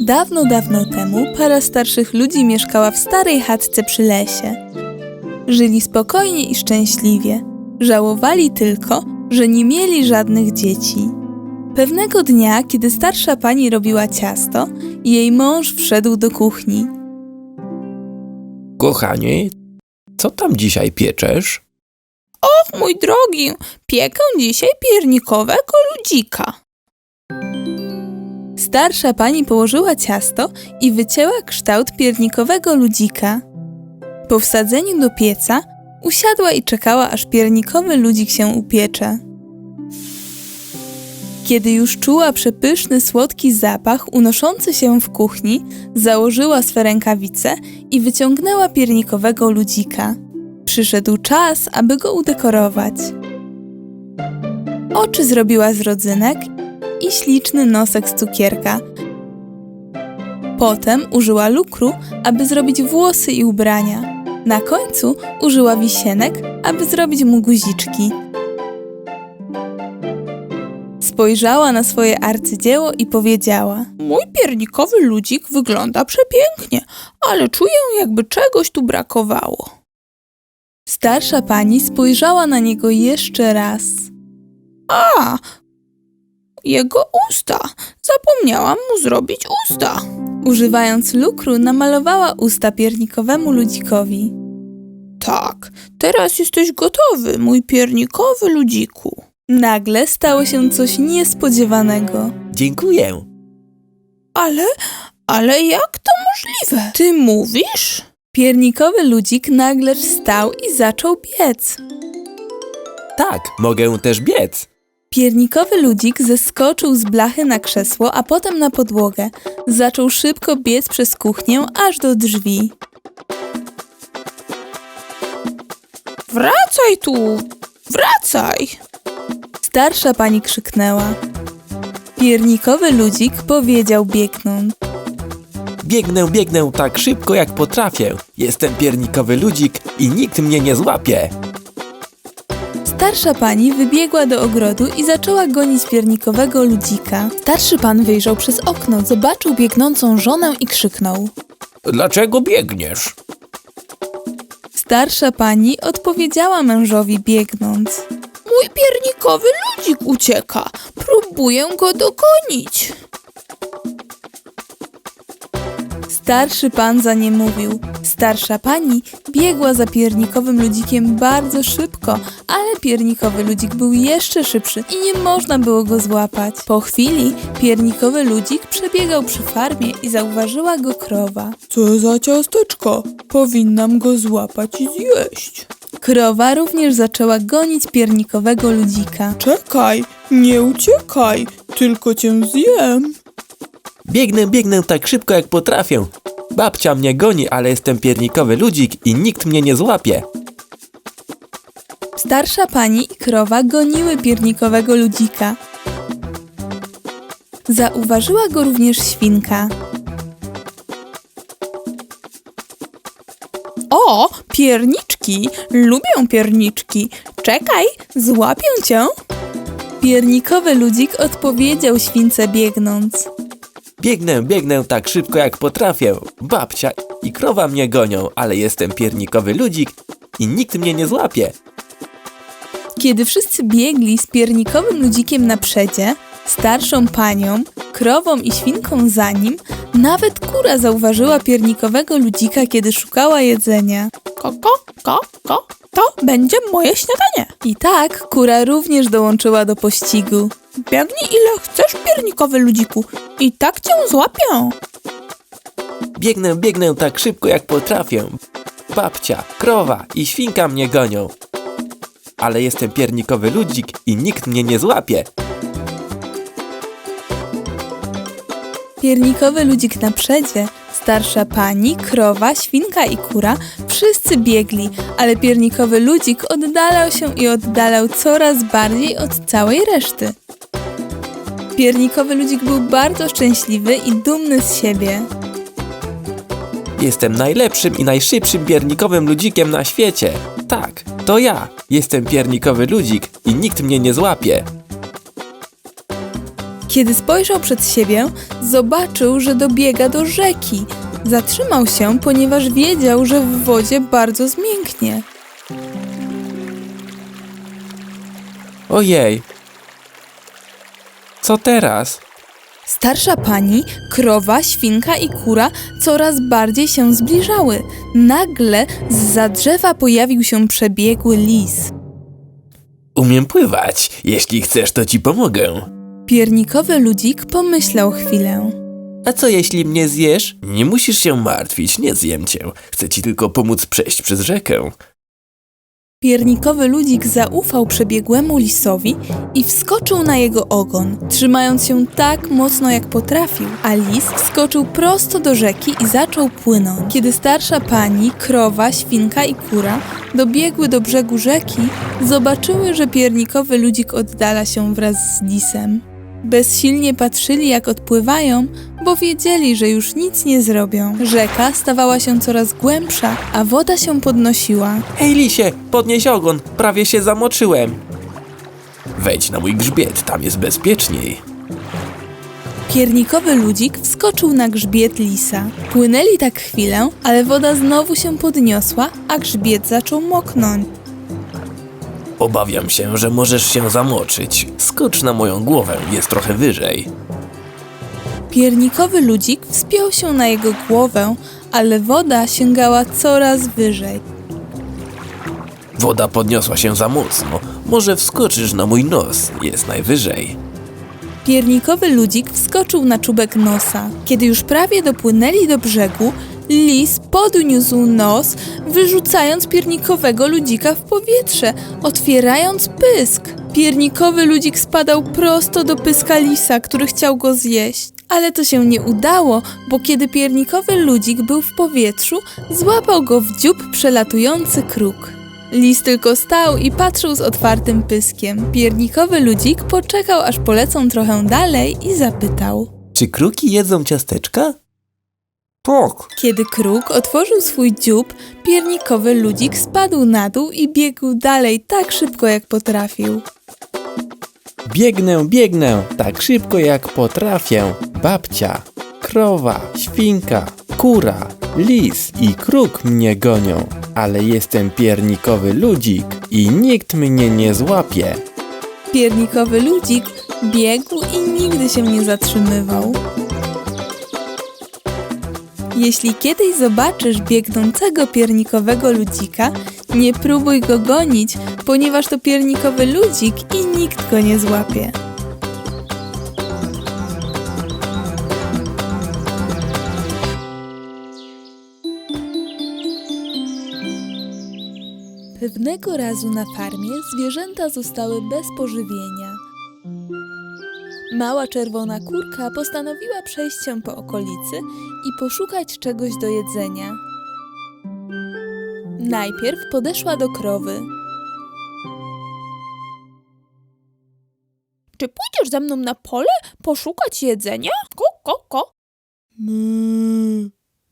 Dawno, dawno temu para starszych ludzi mieszkała w starej chatce przy lesie. Żyli spokojnie i szczęśliwie. Żałowali tylko, że nie mieli żadnych dzieci. Pewnego dnia, kiedy starsza pani robiła ciasto, jej mąż wszedł do kuchni. Kochanie, co tam dzisiaj pieczesz? Och, mój drogi, piekę dzisiaj piernikowego ludzika. Starsza pani położyła ciasto i wycięła kształt piernikowego ludzika. Po wsadzeniu do pieca usiadła i czekała, aż piernikowy ludzik się upiecze. Kiedy już czuła przepyszny, słodki zapach unoszący się w kuchni, założyła swe rękawice i wyciągnęła piernikowego ludzika. Przyszedł czas, aby go udekorować. Oczy zrobiła z rodzynek i śliczny nosek z cukierka. Potem użyła lukru, aby zrobić włosy i ubrania. Na końcu użyła wisienek, aby zrobić mu guziczki. Spojrzała na swoje arcydzieło i powiedziała: Mój piernikowy ludzik wygląda przepięknie, ale czuję, jakby czegoś tu brakowało. Starsza pani spojrzała na niego jeszcze raz. A, jego usta. Zapomniałam mu zrobić usta. Używając lukru, namalowała usta piernikowemu ludzikowi. Tak, teraz jesteś gotowy, mój piernikowy ludziku. Nagle stało się coś niespodziewanego. Dziękuję. Ale, ale jak to możliwe? Ty mówisz? Piernikowy ludzik nagle wstał i zaczął biec. Tak, mogę też biec. Piernikowy ludzik zeskoczył z blachy na krzesło, a potem na podłogę. Zaczął szybko biec przez kuchnię aż do drzwi. Wracaj tu! Wracaj! Starsza pani krzyknęła. Piernikowy ludzik powiedział biegnąc. Biegnę, biegnę tak szybko jak potrafię. Jestem piernikowy ludzik i nikt mnie nie złapie. Starsza pani wybiegła do ogrodu i zaczęła gonić piernikowego ludzika. Starszy pan wyjrzał przez okno, zobaczył biegnącą żonę i krzyknął. Dlaczego biegniesz? Starsza pani odpowiedziała mężowi biegnąc. Mój piernikowy ludzik ucieka. Próbuję go dogonić. Starszy pan za nie mówił. Starsza pani biegła za piernikowym ludzikiem bardzo szybko, ale piernikowy ludzik był jeszcze szybszy i nie można było go złapać. Po chwili piernikowy ludzik przebiegał przy farmie i zauważyła go krowa. Co za ciasteczko? Powinnam go złapać i zjeść. Krowa również zaczęła gonić piernikowego ludzika. Czekaj, nie uciekaj, tylko cię zjem. Biegnę, biegnę tak szybko jak potrafię. Babcia mnie goni, ale jestem piernikowy ludzik i nikt mnie nie złapie. Starsza pani i krowa goniły piernikowego ludzika. Zauważyła go również świnka. O, pierniczki! Lubię pierniczki. Czekaj, złapię cię. Piernikowy ludzik odpowiedział śwince biegnąc. Biegnę, biegnę tak szybko jak potrafię. Babcia i krowa mnie gonią, ale jestem piernikowy ludzik i nikt mnie nie złapie. Kiedy wszyscy biegli z piernikowym ludzikiem na przedzie, starszą panią, krową i świnką za nim, nawet kura zauważyła piernikowego ludzika, kiedy szukała jedzenia. Ko, ko, ko, ko, to będzie moje śniadanie. I tak kura również dołączyła do pościgu. Biegnij ile chcesz, piernikowy ludziku, i tak cię złapię. Biegnę, biegnę tak szybko jak potrafię. Babcia, krowa i świnka mnie gonią. Ale jestem piernikowy ludzik i nikt mnie nie złapie. Piernikowy ludzik na przedzie, starsza pani, krowa, świnka i kura wszyscy biegli, ale piernikowy ludzik oddalał się i oddalał coraz bardziej od całej reszty. Piernikowy ludzik był bardzo szczęśliwy i dumny z siebie. Jestem najlepszym i najszybszym piernikowym ludzikiem na świecie. Tak, to ja. Jestem piernikowy ludzik i nikt mnie nie złapie. Kiedy spojrzał przed siebie, zobaczył, że dobiega do rzeki. Zatrzymał się, ponieważ wiedział, że w wodzie bardzo zmięknie. Ojej. Co teraz? Starsza pani, krowa, świnka i kura coraz bardziej się zbliżały. Nagle z drzewa pojawił się przebiegły lis. Umiem pływać. Jeśli chcesz, to ci pomogę. Piernikowy ludzik pomyślał chwilę. A co jeśli mnie zjesz? Nie musisz się martwić, nie zjem cię. Chcę ci tylko pomóc przejść przez rzekę. Piernikowy ludzik zaufał przebiegłemu lisowi i wskoczył na jego ogon, trzymając się tak mocno jak potrafił, a lis wskoczył prosto do rzeki i zaczął płynąć. Kiedy starsza pani, krowa, świnka i kura dobiegły do brzegu rzeki, zobaczyły, że piernikowy ludzik oddala się wraz z lisem. Bezsilnie patrzyli, jak odpływają, bo wiedzieli, że już nic nie zrobią. Rzeka stawała się coraz głębsza, a woda się podnosiła. Hej, lisie, podnieś ogon, prawie się zamoczyłem. Wejdź na mój grzbiet, tam jest bezpieczniej. Piernikowy ludzik wskoczył na grzbiet lisa. Płynęli tak chwilę, ale woda znowu się podniosła, a grzbiet zaczął moknąć. Obawiam się, że możesz się zamoczyć. Skocz na moją głowę, jest trochę wyżej. Piernikowy ludzik wspiął się na jego głowę, ale woda sięgała coraz wyżej. Woda podniosła się za mocno. Może wskoczysz na mój nos, jest najwyżej. Piernikowy ludzik wskoczył na czubek nosa. Kiedy już prawie dopłynęli do brzegu, lis podniósł nos, wyrzucając piernikowego ludzika w powietrze, otwierając pysk. Piernikowy ludzik spadał prosto do pyska lisa, który chciał go zjeść. Ale to się nie udało, bo kiedy piernikowy ludzik był w powietrzu, złapał go w dziób przelatujący kruk. Lis tylko stał i patrzył z otwartym pyskiem. Piernikowy ludzik poczekał, aż polecą trochę dalej i zapytał. Czy kruki jedzą ciasteczka? Tak. Kiedy kruk otworzył swój dziób, piernikowy ludzik spadł na dół i biegł dalej tak szybko, jak potrafił. Biegnę, biegnę, tak szybko jak potrafię. Babcia, krowa, świnka, kura, lis i kruk mnie gonią. Ale jestem piernikowy ludzik i nikt mnie nie złapie. Piernikowy ludzik biegł i nigdy się nie zatrzymywał. Jeśli kiedyś zobaczysz biegnącego piernikowego ludzika, nie próbuj go gonić, ponieważ to piernikowy ludzik i nikt go nie złapie. Pewnego razu na farmie zwierzęta zostały bez pożywienia. Mała czerwona kurka postanowiła przejść się po okolicy i poszukać czegoś do jedzenia. Najpierw podeszła do krowy. Czy pójdziesz ze mną na pole poszukać jedzenia? Ko, ko, ko.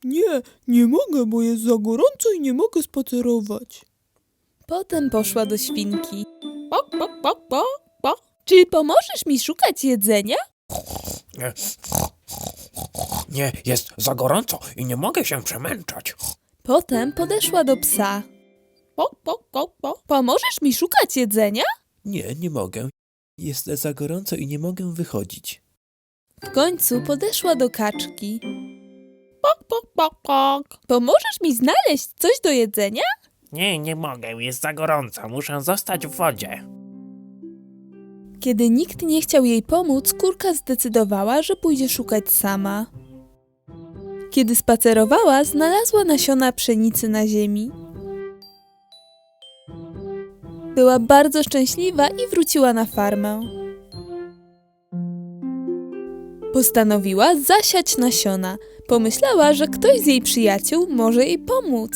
Nie, nie mogę, bo jest za gorąco i nie mogę spacerować. Potem poszła do świnki. Pok, pok, pok, pok. Czy pomożesz mi szukać jedzenia? Nie. Nie, jest za gorąco i nie mogę się przemęczać. Potem podeszła do psa. Pok, pok, pok, pok. Pomożesz mi szukać jedzenia? Nie, nie mogę. Jest za gorąco i nie mogę wychodzić. W końcu podeszła do kaczki. Pok, pok, pok, pok. Pomożesz mi znaleźć coś do jedzenia? Nie, nie mogę, jest za gorąco, muszę zostać w wodzie. Kiedy nikt nie chciał jej pomóc, kurka zdecydowała, że pójdzie szukać sama. Kiedy spacerowała, znalazła nasiona pszenicy na ziemi. Była bardzo szczęśliwa i wróciła na farmę. Postanowiła zasiać nasiona. Pomyślała, że ktoś z jej przyjaciół może jej pomóc.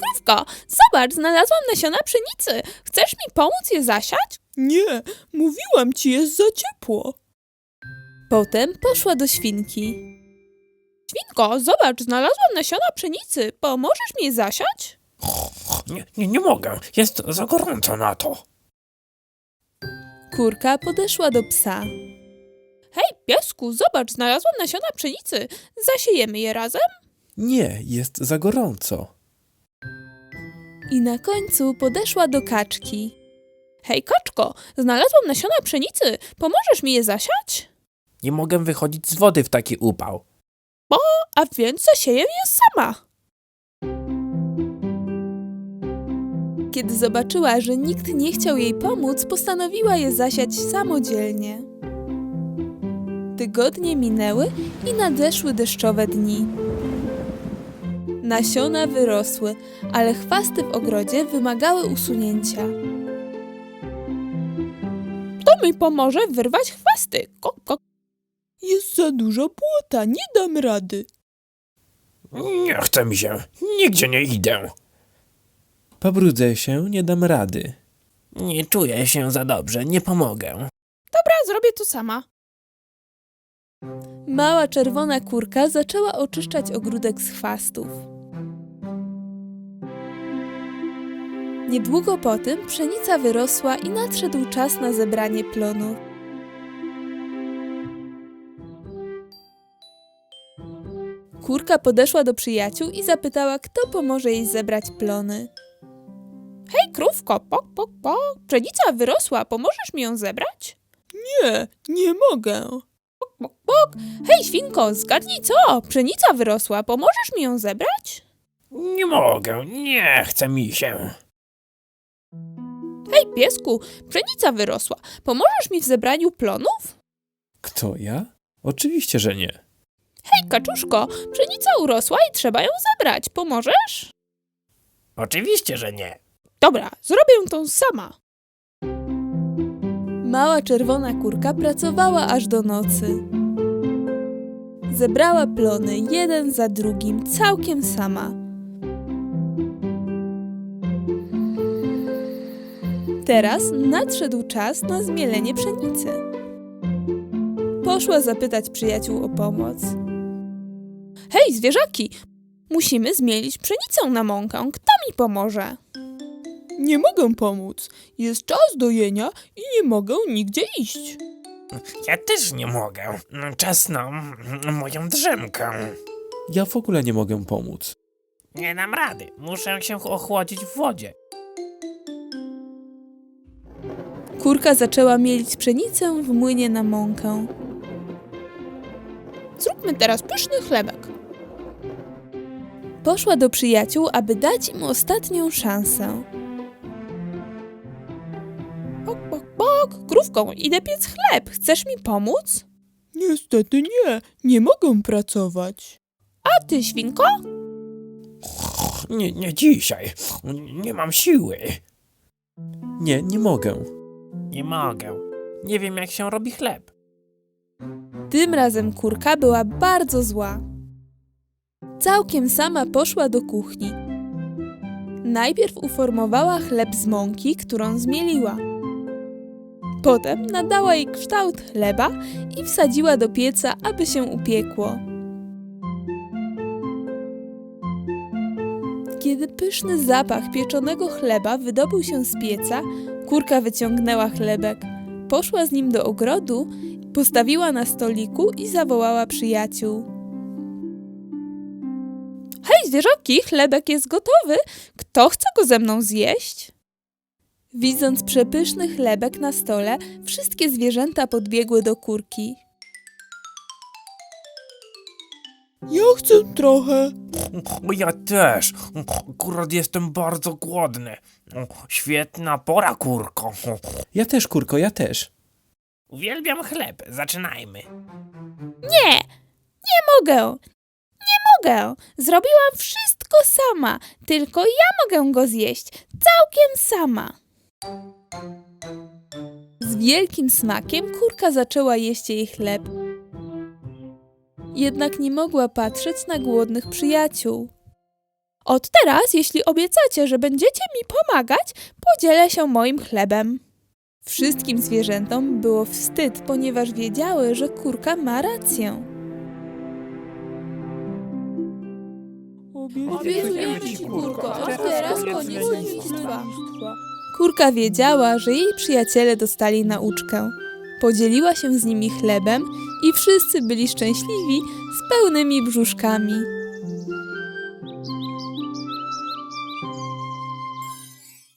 Krówko, zobacz, znalazłam nasiona pszenicy. Chcesz mi pomóc je zasiać? Nie, mówiłam ci, jest za ciepło. Potem poszła do świnki. Świnko, zobacz, znalazłam nasiona pszenicy. Pomożesz mi je zasiać? Nie, nie, nie mogę, jest za gorąco na to. Kurka podeszła do psa. piesku, zobacz, znalazłam nasiona pszenicy. Zasiejemy je razem? Nie, jest za gorąco. I na końcu podeszła do kaczki. Hej, kaczko, znalazłam nasiona pszenicy. Pomożesz mi je zasiać? Nie mogę wychodzić z wody w taki upał. A więc zasieję je sama. Kiedy zobaczyła, że nikt nie chciał jej pomóc, postanowiła je zasiać samodzielnie. Tygodnie minęły i nadeszły deszczowe dni. Nasiona wyrosły, ale chwasty w ogrodzie wymagały usunięcia. Mi pomoże wyrwać chwasty? Kok, kok. Jest za dużo błota, nie dam rady. Nie chce mi się. Nigdzie nie idę. Pobrudzę się, nie dam rady. Nie czuję się za dobrze, nie pomogę. Dobra, zrobię to sama. Mała czerwona kurka zaczęła oczyszczać ogródek z chwastów. Niedługo po tym pszenica wyrosła i nadszedł czas na zebranie plonów. Kurka podeszła do przyjaciół i zapytała, kto pomoże jej zebrać plony. Hej, krówko, pok, pok, pok, pszenica wyrosła, pomożesz mi ją zebrać? Nie, nie mogę. Bok, bok. Hej, świnko, zgadnij co? Pszenica wyrosła, pomożesz mi ją zebrać? Nie mogę, nie chce mi się. Hej, piesku, pszenica wyrosła, pomożesz mi w zebraniu plonów? Kto ja? Oczywiście, że nie. Hej, kaczuszko, pszenica urosła i trzeba ją zebrać, pomożesz? Oczywiście, że nie. Dobra, zrobię to sama. Mała czerwona kurka pracowała aż do nocy. Zebrała plony jeden za drugim, całkiem sama. Teraz nadszedł czas na zmielenie pszenicy. Poszła zapytać przyjaciół o pomoc. Hej, zwierzaki! Musimy zmielić pszenicę na mąkę. Kto mi pomoże? Nie mogę pomóc. Jest czas dojenia i nie mogę nigdzie iść. Ja też nie mogę. Czas na moją drzemkę. Ja w ogóle nie mogę pomóc. Nie dam rady. Muszę się ochłodzić w wodzie. Kurka zaczęła mielić pszenicę w młynie na mąkę. Zróbmy teraz pyszny chlebek. Poszła do przyjaciół, aby dać im ostatnią szansę. Pok, pok, pok, krówką, idę piec chleb. Chcesz mi pomóc? Niestety nie, nie mogę pracować. A ty, świnko? Nie, nie dzisiaj. Nie mam siły. Nie, nie mogę. Nie mogę. Nie wiem, jak się robi chleb. Tym razem kurka była bardzo zła. Całkiem sama poszła do kuchni. Najpierw uformowała chleb z mąki, którą zmieliła. Potem nadała jej kształt chleba i wsadziła do pieca, aby się upiekło. Kiedy pyszny zapach pieczonego chleba wydobył się z pieca, kurka wyciągnęła chlebek. Poszła z nim do ogrodu Postawiła na stoliku i zawołała przyjaciół. Hej, zwierzaki, chlebek jest gotowy. Kto chce go ze mną zjeść? Widząc przepyszny chlebek na stole, wszystkie zwierzęta podbiegły do kurki. Ja chcę trochę. Ja też. Akurat jestem bardzo głodny. Świetna pora, kurko. Ja też, kurko, ja też. Uwielbiam chleb. Zaczynajmy. Nie, nie mogę. Nie mogę. Zrobiłam wszystko sama. Tylko ja mogę go zjeść. Całkiem sama. Z wielkim smakiem kurka zaczęła jeść jej chleb. Jednak nie mogła patrzeć na głodnych przyjaciół. Od teraz, jeśli obiecacie, że będziecie mi pomagać, podzielę się moim chlebem. Wszystkim zwierzętom było wstyd, ponieważ wiedziały, że kurka ma rację. Obiecujemy ci, kurko, od teraz koniec lenistwa. Kurka wiedziała, że jej przyjaciele dostali nauczkę. Podzieliła się z nimi chlebem i wszyscy byli szczęśliwi z pełnymi brzuszkami.